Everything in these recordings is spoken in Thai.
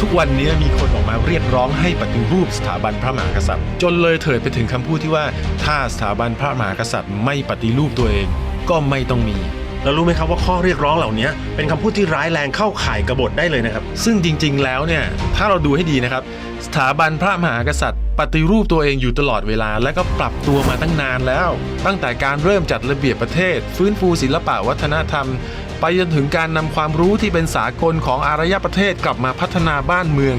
ทุกวันนี้มีคนออกมาเรียกร้องให้ปฏิรูปสถาบันพระมหากษัตริย์ จนเลยเถิดไปถึงคำพูดที่ว่า ถ้าสถาบันพระมหากษัตริย์ไม่ปฏิรูปตัวเอง ก็ไม่ต้องมี แล้วรู้ไหมครับว่าข้อเรียกร้องเหล่านี้เป็นคำพูดที่ร้ายแรงเข้าข่ายกบฏได้เลยนะครับ ซึ่งจริง ๆ แล้วเนี่ยถ้าเราดูให้ดีนะครับ สถาบันพระมหากษัตริย์ ปฏิรูปตัวเองอยู่ตลอดเวลา และก็ปรับตัวมาตั้งนานแล้ว ตั้งแต่การเริ่มจัดระเบียบประเทศ ฟื้นฟูศิลปะวัฒนธรรม ไปจนถึงการนำความรู้ที่เป็นสากลของอารยประเทศกลับมาพัฒนาบ้านเมือง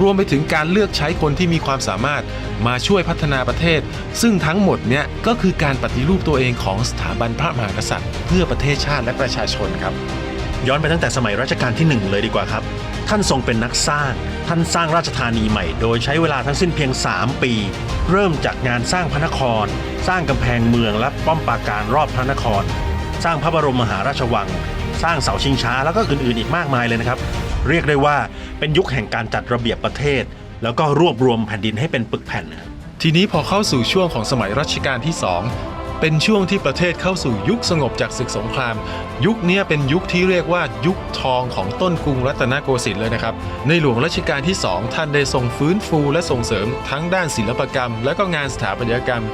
รวมไปถึงการเลือกใช้คนที่มีความสามารถมาช่วยพัฒนาประเทศ ซึ่งทั้งหมดเนี่ยก็คือการปฏิรูปตัวเองของสถาบันพระมหากษัตริย์ เพื่อประเทศชาติและประชาชนครับ ย้อนไปตั้งแต่สมัยรัชกาลที่หนึ่งเลยดีกว่าครับ ท่านทรงเป็นนักสร้าง ท่านสร้างราชธานีใหม่ โดยใช้เวลาทั้งสิ้นเพียง 3 ปี เริ่มจากงานสร้างพระนคร สร้างกำแพงเมืองและป้อมปราการรอบพระนคร สร้างพระบรมมหาราชวัง สร้างเสาชิงช้าแล้วก็อื่นๆอีกมากมายเลยนะครับ เรียกได้ว่าเป็นยุคแห่งการจัดระเบียบประเทศ แล้วก็รวบรวมแผ่นดินให้เป็นปึกแผ่นนะครับทีนี้พอเข้าสู่ช่วงของสมัยรัชกาลที่2เป็นช่วงที่ประเทศเข้าสู่ยุคสงบจากศึกสงคราม ยุคเนี้ยเป็นยุคที่เรียกว่ายุคทองของต้นกรุงรัตนโกสินทร์เลยนะครับ ในหลวงรัชกาลที่ 2 ท่านได้ทรงฟื้นฟูและส่งเสริมทั้งด้านศิลปกรรม และก็งานสถาปัตยกรรม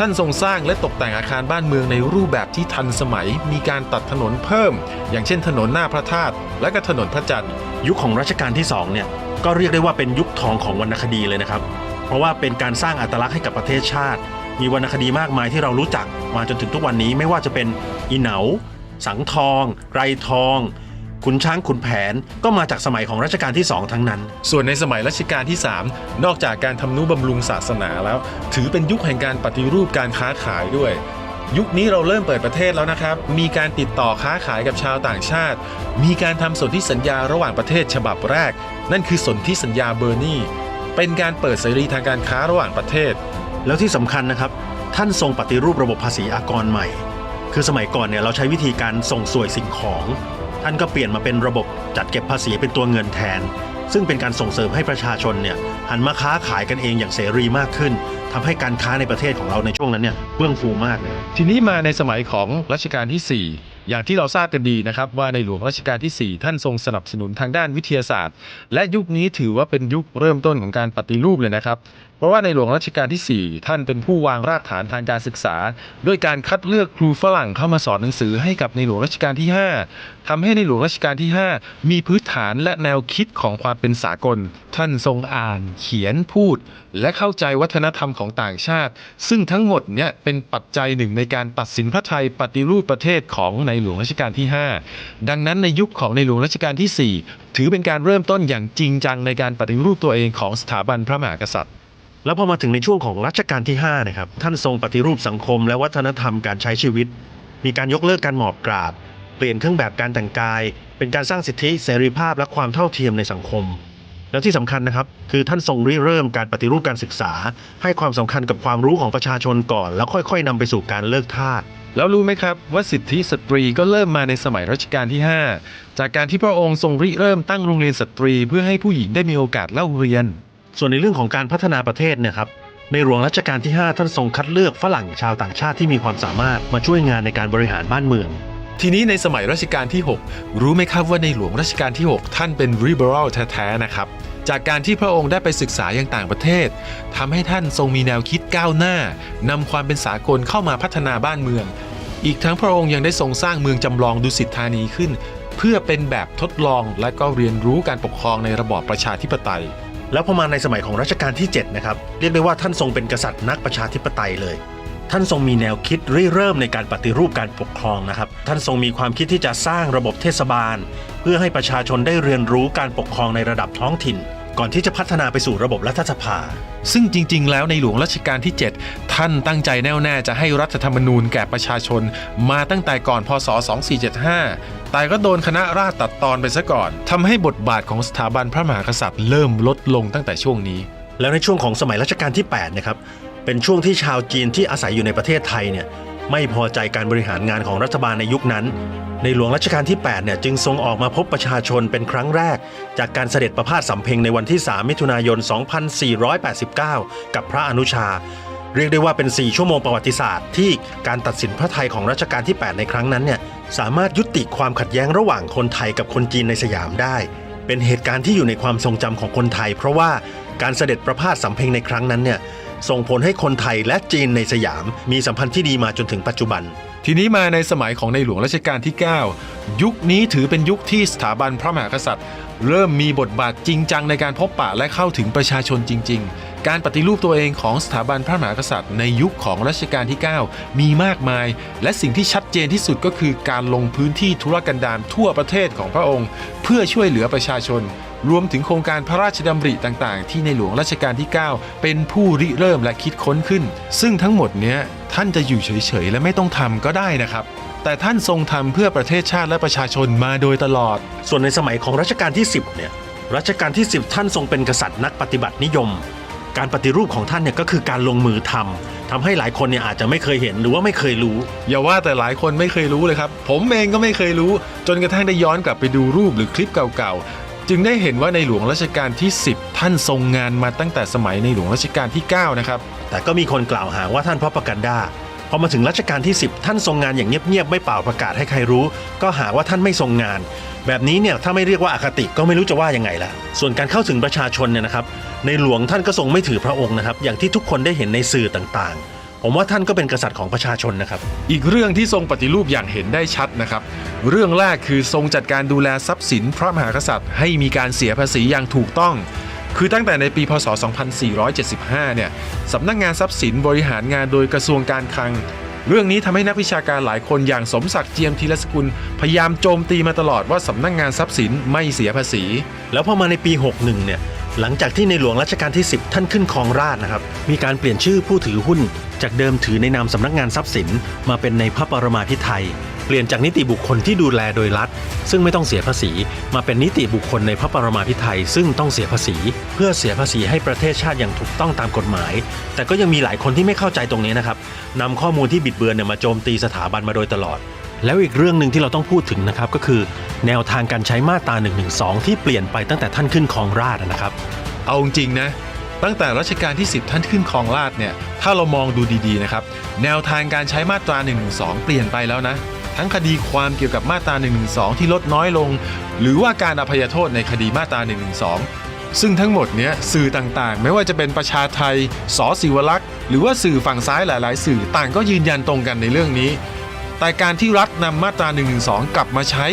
ท่านทรงสร้างและตกแต่งอาคารบ้านเมืองในรูปแบบที่ทันสมัย มีการตัดถนนเพิ่ม อย่างเช่นถนนหน้าพระธาตุและก็ถนนพระจันทร์ ยุคของรัชกาลที่2เนี่ยก็เรียกได้ว่าเป็นยุคทองของวรรณคดีเลยนะครับ เพราะว่าเป็นการสร้างอัตลักษณ์ให้กับประเทศชาติ มีวรรณคดีมากมายที่เรารู้จักมาจนถึงทุกวันนี้ไม่ว่าจะเป็นอีเหนา สังทอง ไรทอง ขุนช้างขุนแผนก็มาจากสมัยของรัชกาลที่ 2 ทั้งนั้น ส่วนในสมัยรัชกาลที่ 3 นอกจากการทำนุบำรุงศาสนาแล้ว ถือเป็นยุคแห่งการปฏิรูปการค้าขายด้วย ยุคนี้เราเริ่มเปิดประเทศแล้วนะครับ มีการติดต่อค้าขายกับชาวต่างชาติ มีการทำสนธิสัญญาระหว่างประเทศฉบับแรก นั่นคือสนธิสัญญาเบอร์นีเป็นการเปิดเสรีทางการค้าระหว่างประเทศ แล้วที่สำคัญนะครับ ท่านทรงปฏิรูประบบภาษีอากรใหม่ คือสมัยก่อนเนี่ยเราใช้วิธีการส่งสวยสิ่งของ ท่านก็เปลี่ยนมาเป็นระบบจัดเก็บภาษีเป็นตัวเงินแทน ซึ่งเป็นการส่งเสริมให้ประชาชนเนี่ยหันมาค้าขายกันเองอย่างเสรีมากขึ้นทำให้การค้าในประเทศของเราในช่วงนั้นเนี่ยเบื้องฟูมากเลยทีนี้มาในสมัยของรัชกาลที่ 4 อย่างที่เราทราบกันดีนะครับว่าในหลวงรัชกาลที่ 4 ท่านทรงสนับสนุนทางด้านวิทยาศาสตร์ และยุคนี้ถือว่าเป็นยุคเริ่มต้นของการปฏิรูปเลยนะครับ เพราะว่าในหลวงรัชกาลที่ 4 ท่านเป็นผู้วางรากฐานทางการศึกษา ด้วยการคัดเลือกครูฝรั่งเข้ามาสอนหนังสือให้กับในหลวงรัชกาลที่ 5ทำให้ในหลวงรัชกาลที่ 5 มีพื้นฐานและแนวคิดของความเป็นสากล ท่านทรงอ่าน เขียนพูด และเข้าใจวัฒนธรรมของต่างชาติ ซึ่งทั้งหมดเนี่ยเป็นปัจจัยหนึ่งในการตัดสินพระไทยปฏิรูปประเทศของในหลวงรัชกาลที่ 5 ดังนั้นในยุคของในหลวงรัชกาลที่ 4 ถือเป็นการเริ่มต้นอย่างจริงจังในการปฏิรูปตัวเองของสถาบันพระมหากษัตริย์ แล้วพอมาถึงในช่วงของรัชกาลที่5นะครับท่านทรงปฏิรูปสังคม และวัฒนธรรมการใช้ชีวิต มีการยกเลิกการหมอบกราบ เปลี่ยนเครื่องแบบการแต่งกาย เป็นการสร้างสิทธิเสรีภาพและความเท่าเทียมในสังคมแล้วที่สำคัญนะครับคือท่านทรงริเริ่มการปฏิรูปการศึกษา ให้ความสำคัญกับความรู้ของประชาชนก่อน แล้วค่อย ๆนำไปสู่การเลิกทาส แล้วรู้ไหมครับว่าสิทธิสตรีก็เริ่มมาในสมัยรัชกาลที่ 5 จากการที่พระองค์ทรงริเริ่มตั้งโรงเรียนสตรี เพื่อให้ผู้หญิงได้มีโอกาสเล่าเรียน ส่วนในเรื่องของการพัฒนาประเทศเนี่ยครับในหลวงรัชกาลที่ 5 ท่านทรงคัดเลือกฝรั่งชาวต่างชาติที่มีความสามารถมาช่วยงานในการบริหารบ้านเมือง ทีนี้ในสมัยรัชกาลที่ 6 รู้ไหมครับว่าในหลวงรัชกาลที่ 6 ท่านเป็น liberal แท้ๆนะครับ จากการที่พระองค์ได้ไปศึกษาอย่างต่างประเทศทำให้ท่านทรงมีแนวคิดก้าวหน้านำความเป็นสากลเข้ามาพัฒนาบ้านเมือง อีกทั้งพระองค์ยังได้ทรงสร้างเมืองจำลองดุสิตธานีขึ้น เพื่อเป็นแบบทดลองและก็เรียนรู้การปกครองในระบอบประชาธิปไตยแล้วพอมาในสมัยของรัชกาลที่7นะครับเรียกได้ว่าท่านทรงเป็นกษัตริย์นักประชาธิปไตยเลย ท่านทรงมีแนวคิดริเริ่มในการปฏิรูปการปกครองนะครับ ท่านทรงมีความคิดที่จะสร้างระบบเทศบาล เพื่อให้ประชาชนได้เรียนรู้การปกครองในระดับท้องถิ่น ก่อนที่จะพัฒนาไปสู่ระบบรัฐสภา ซึ่งจริง ๆ แล้วในหลวงรัชกาลที่ 7 ท่านตั้งใจแน่วแน่จะให้รัฐธรรมนูญแก่ประชาชน มาตั้งแต่ก่อนพศ 2475 แต่ก็โดนคณะราษฎรตัดตอนไปซะก่อนทำให้บทบาทของสถาบันพระมหากษัตริย์เริ่มลดลงตั้งแต่ช่วงนี้ แล้วในช่วงของสมัยรัชกาลที่8นะครับ เป็นช่วงที่ชาวจีนที่อาศัยอยู่ในประเทศไทยเนี่ยไม่พอใจการบริหารงานของรัฐบาลในยุคนั้น ในหลวงรัชกาลที่8เนี่ยจึงทรงออกมาพบประชาชนเป็นครั้งแรก จากการเสด็จประพาสสำเพ็งในวันที่ 3 มิถุนายน 2489 กับพระอนุชา เรียกได้ว่าเป็น 4 ชั่วโมงประวัติศาสตร์ที่การตัดสินพระไทยของรัชกาลที่ 8 ในครั้งนั้นเนี่ยสามารถยุติความขัดแย้งระหว่างคนไทยกับคนจีนในสยามได้ เป็นเหตุการณ์ที่อยู่ในความทรงจำของคนไทย เพราะว่าการเสด็จประพาสสำเพ็งในครั้งนั้นเนี่ย ส่งผลให้คนไทยและจีนในสยาม มีสัมพันธ์ที่ดีมาจนถึงปัจจุบัน ทีนี้มาในสมัยของในหลวงรัชกาลที่ 9 ยุคนี้ถือเป็นยุคที่สถาบันพระมหากษัตริย์ เริ่มมีบทบาทจริงจังในการพบปะและเข้าถึงประชาชนจริง ๆ การปฏิรูปตัวเองของสถาบันพระมหากษัตริย์ ในยุคของรัชกาลที่ 9 มีมากมาย และสิ่งที่ชัดเจนที่สุดก็คือการลงพื้นที่ธุรกันดารทั่วประเทศของพระองค์ เพื่อช่วยเหลือประชาชน รวมถึงโครงการพระราชดำริต่างๆ ที่ในหลวงรัชกาลที่ 9 เป็นผู้ริเริ่มและคิดค้นขึ้น ซึ่งทั้งหมดเนี้ยท่านจะอยู่เฉยๆ และไม่ต้องทำก็ได้นะครับ แต่ท่านทรงทำเพื่อประเทศชาติและประชาชนมาโดยตลอด ส่วนในสมัยของรัชกาลที่ 10 เนี่ย รัชกาลที่ 10 ท่านทรงเป็นกษัตริย์นักปฏิบัตินิยม การปฏิรูปของท่านเนี่ยก็คือการลงมือทำทำให้หลายคนเนี่ยอาจจะไม่เคยเห็นหรือว่าไม่เคยรู้ อย่าว่าแต่หลายคนไม่เคยรู้เลยครับ ผมเองก็ไม่เคยรู้ จนกระทั่งได้ย้อนกลับไปดูรูปหรือคลิปเก่าๆ จึงได้เห็นว่าในหลวงรัชกาลที่ 10 ท่านทรงงานมาตั้งแต่สมัยในหลวงรัชกาลที่ 9 นะครับ แต่ก็มีคนกล่าวหาว่าท่านพระประกันดาพอมาถึงรัชกาลที่ 10 ท่านทรงงานอย่างเงียบๆไม่เป่าประกาศให้ใครรู้ ก็หาว่าท่านไม่ทรงงาน แบบนี้เนี่ยถ้าไม่เรียกว่าอาคติก็ไม่รู้จะว่ายังไงละส่วนการเข้าถึงประชาชนเนี่ยนะครับ ในหลวงท่านก็ทรงไม่ถือพระองค์นะครับ อย่างที่ทุกคนได้เห็นในสื่อต่างๆ ผมว่าท่านก็เป็นกษัตริย์ของประชาชนนะครับ อีกเรื่องที่ทรงปฏิรูปอย่างเห็นได้ชัดนะครับ เรื่องแรกคือทรงจัดการดูแลทรัพย์สินพระมหากษัตริย์ ให้มีการเสียภาษีอย่างถูกต้อง คือตั้งแต่ในปีพศ 2475 เนี่ยสำนักงานทรัพย์สินบริหารงานโดยกระทรวงการคลัง เรื่องนี้ทำให้นักวิชาการหลายคนอย่างสมศักดิ์เจียมธีรสกุล พยายามโจมตีมาตลอดว่าสำนักงานทรัพย์สินไม่เสียภาษี แล้วพอมาในปี 61 เนี่ย หลังจากที่ในหลวงรัชกาลที่ 10 ท่านขึ้นครองราชนะครับ มีการเปลี่ยนชื่อผู้ถือหุ้น จากเดิมถือในนามสำนักงานทรัพย์สิน มาเป็นในพระปรมาภิไธยเปลี่ยนจากนิติบุคคลที่ดูแลโดยรัฐ ซึ่งไม่ต้องเสียภาษี มาเป็นนิติบุคคลในพระปรมาภิไธยซึ่งต้องเสียภาษี เพื่อเสียภาษีให้ประเทศชาติอย่างถูกต้องตามกฎหมาย แต่ก็ยังมีหลายคนที่ไม่เข้าใจตรงนี้นะครับนำข้อมูลที่บิดเบือนเนี่ยมาโจมตีสถาบันมาโดยตลอด แล้วอีกเรื่องหนึ่งที่เราต้องพูดถึงนะครับก็คือ แนวทางการใช้มาตรา1นึที่เปลี่ยนไปตั้งแต่ท่านขึ้นครองราชนะครับ เอาจริงนะ ตั้งแต่รัชกาลที่ 10 ท่านขึ้นครองราชเนี่ยถ้าเรามองดูดีๆนะครับแนวทางการใช้มาตรา1นึเปลี่ยนไปแล้วนะ ทั้งคดีความเกี่ยวกับมาตรา1นึที่ลดน้อยลง หรือว่าการอภัยโทษในคดีมาตรา1นึซึ่งทั้งหมดเนี้ยสื่อต่างๆ ไม่ว่าจะเป็นประชาไทยสอศิวลักษ์หรือว่าสื่อฝั่งซ้ายหลาย ๆ สื่อต่างก็ยืนยันตรงกันในเรื่องนี้ แต่การที่รัฐนำมาตรา1นึกลับมาใช้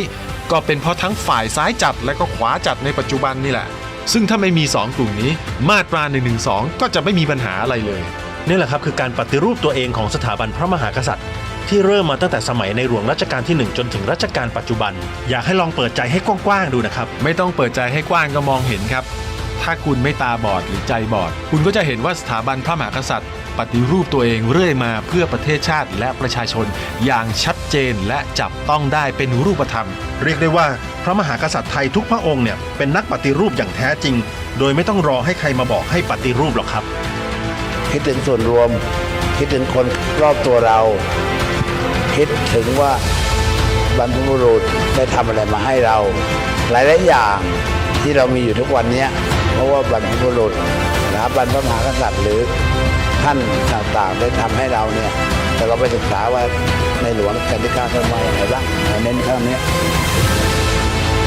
ก็เป็นเพราะทั้งฝ่ายซ้ายจัดและก็ขวาจัดในปัจจุบันนี่แหละ ซึ่งถ้าไม่มี 2 กลุ่มนี้ มาตรา1นึก็จะไม่มีปัญหาอะไรเลยนี่แหละครับคือการปฏิรูปตัวเองของสถาบันพระมหากษัตริย์ ที่เริ่มมาตั้งแต่สมัยในหลวงรัชกาลที่ 1 จนถึงรัชกาลปัจจุบัน อยากให้ลองเปิดใจให้กว้างๆดูนะครับ ไม่ต้องเปิดใจให้กว้างก็มองเห็นครับ ถ้าคุณไม่ตาบอดหรือใจบอด คุณก็จะเห็นว่าสถาบันพระมหากษัตริย์ ปฏิรูปตัวเองเรื่อยมาเพื่อประเทศชาติและประชาชน อย่างชัดเจนและจับต้องได้เป็นรูปธรรม เรียกได้ว่าพระมหากษัตริย์ไทยทุกพระองค์เนี่ยเป็นนักปฏิรูปอย่างแท้จริง โดยไม่ต้องรอให้ใครมาบอกให้ปฏิรูปหรอกครับ คิดถึงส่วนรวม คิดถึงคนรอบตัวเรา คิดถึงว่าบรรพบุรุษได้ทำอะไรมาให้เรา หลายๆอย่างที่เรามีอยู่ทุกวันนี้เพราะว่าบรรพบุรุษนะครับบรรพมหากษัตริย์หรือ ท่านต่างๆได้ทำให้เราเนี่ยแต่เราไปศึกษาว่าในหลวงรัชกาลที่เก้าท่านว่าอย่างไรบ้างเราเน้นเท่านี้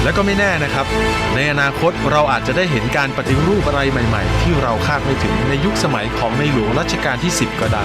และก็ไม่แน่นะครับ ในอนาคตเราอาจจะได้เห็นการปฏิรูปอะไรใหม่ ๆ ที่เราคาดไม่ถึงในยุคสมัยของในหลวงรัชกาลที่ 10 ก็ได้